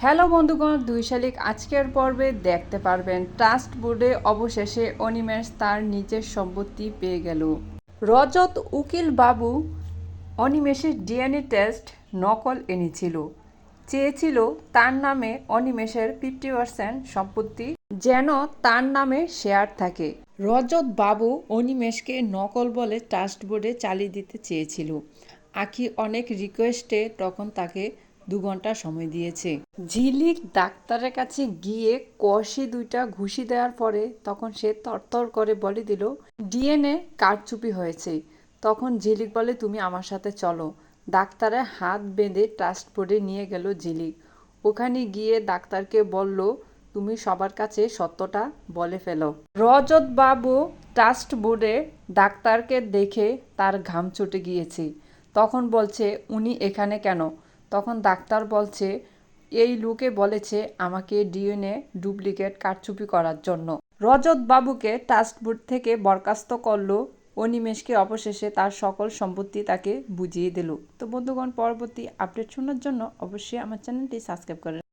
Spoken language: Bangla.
হ্যালো বন্ধুগণ, দুই শালিক আজকের পর্বে দেখতে পারবেন ট্রাস্ট বোর্ডে অবশেষে অনিমেষ তার নিজের সম্পত্তি পেয়ে গেল। রজত উকিল বাবু অনিমেষের ডিএনএ টেস্ট নকল এনেছিল। চেয়েছিল তার নামে অনিমেষের ফিফটি পার্সেন্ট সম্পত্তি যেন তার নামে শেয়ার থাকে। রজত বাবু অনিমেষকে নকল বলে ট্রাস্ট বোর্ডে চালিয়ে দিতে চেয়েছিল। আখি অনেক রিকোয়েস্টে তখন তাকে দু ঘণ্টা সময় দিয়েছে। ঝিলিক ডাক্তারের কাছে গিয়ে কষি দুইটা ঘুষি দেওয়ার পরে তখন সে তরতর করে বলে দিল, ডিএনএ কারচুপি হয়েছে। তখন ঝিলিক বলে, তুমি আমার সাথে চলো। ডাক্তারের হাত বেঁধে ট্রাস্ট বোর্ডে নিয়ে গেল ঝিলিক। ওখানে গিয়ে ডাক্তারকে বলল, তুমি সবার কাছে সত্যটা বলে ফেলো। রজত বাবু ট্রাস্ট বোর্ডে ডাক্তারকে দেখে তার ঘাম ছুটে গিয়েছে। তখন বলছে, উনি এখানে কেন? তখন ডাক্তার বলছে, এই লোকে বলেছে আমাকে ডিএনএ ডুপ্লিকেট কারচুপি করার জন্য। রজত বাবুকে টাস্কবোর্ড বোর্ড থেকে বরখাস্ত করল। অনিমেষকে অবশেষে তার সকল সম্পত্তি তাকে বুঝিয়ে দিল। তো বন্ধুগণ, পরবর্তী আপডেট শোনার জন্য অবশ্যই আমার চ্যানেলটি সাবস্ক্রাইব করেন